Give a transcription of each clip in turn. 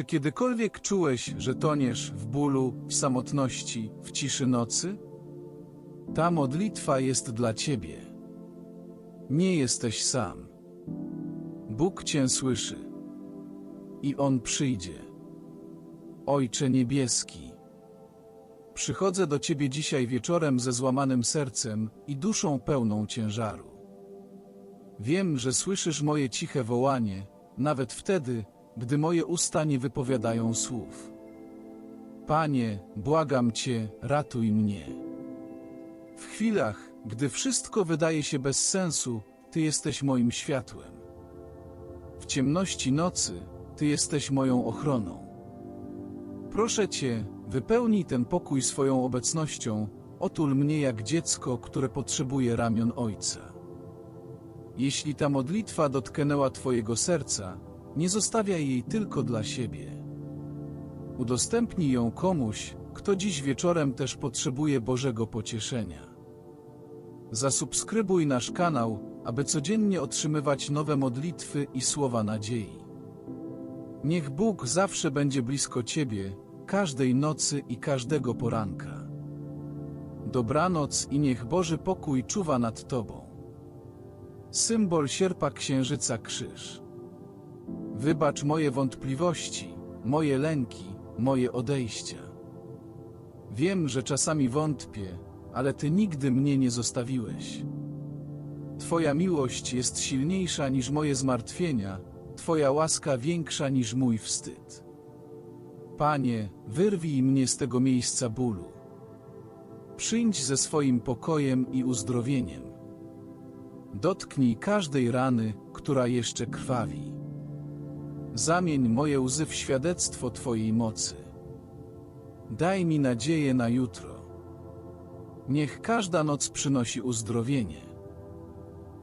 Czy kiedykolwiek czułeś, że toniesz w bólu, w samotności, w ciszy nocy? Ta modlitwa jest dla ciebie. Nie jesteś sam. Bóg cię słyszy. I On przyjdzie. Ojcze Niebieski, przychodzę do Ciebie dzisiaj wieczorem ze złamanym sercem i duszą pełną ciężaru. Wiem, że słyszysz moje ciche wołanie, nawet wtedy, gdy moje usta nie wypowiadają słów. Panie, błagam Cię, ratuj mnie. W chwilach, gdy wszystko wydaje się bez sensu, Ty jesteś moim światłem. W ciemności nocy Ty jesteś moją ochroną. Proszę Cię, wypełnij ten pokój swoją obecnością, otul mnie jak dziecko, które potrzebuje ramion Ojca. Jeśli ta modlitwa dotknęła Twojego serca, nie zostawiaj jej tylko dla siebie. Udostępnij ją komuś, kto dziś wieczorem też potrzebuje Bożego pocieszenia. Zasubskrybuj nasz kanał, aby codziennie otrzymywać nowe modlitwy i słowa nadziei. Niech Bóg zawsze będzie blisko Ciebie, każdej nocy i każdego poranka. Dobranoc i niech Boży pokój czuwa nad Tobą. Symbol sierpa księżyca krzyż. Wybacz moje wątpliwości, moje lęki, moje odejścia. Wiem, że czasami wątpię, ale Ty nigdy mnie nie zostawiłeś. Twoja miłość jest silniejsza niż moje zmartwienia, Twoja łaska większa niż mój wstyd. Panie, wyrwij mnie z tego miejsca bólu. Przyjdź ze swoim pokojem i uzdrowieniem. Dotknij każdej rany, która jeszcze krwawi. Zamień moje łzy w świadectwo Twojej mocy. Daj mi nadzieję na jutro. Niech każda noc przynosi uzdrowienie.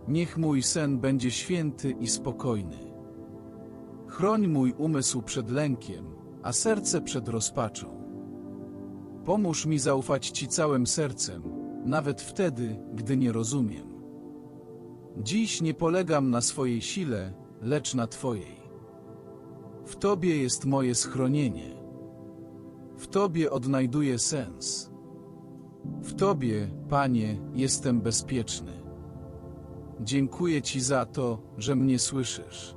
Niech mój sen będzie święty i spokojny. Chroń mój umysł przed lękiem, a serce przed rozpaczą. Pomóż mi zaufać Ci całym sercem, nawet wtedy, gdy nie rozumiem. Dziś nie polegam na swojej sile, lecz na Twojej. W Tobie jest moje schronienie. W Tobie odnajduję sens. W Tobie, Panie, jestem bezpieczny. Dziękuję Ci za to, że mnie słyszysz.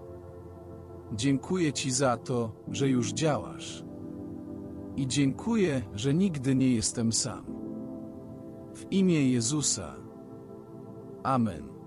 Dziękuję Ci za to, że już działasz. I dziękuję, że nigdy nie jestem sam. W imię Jezusa. Amen.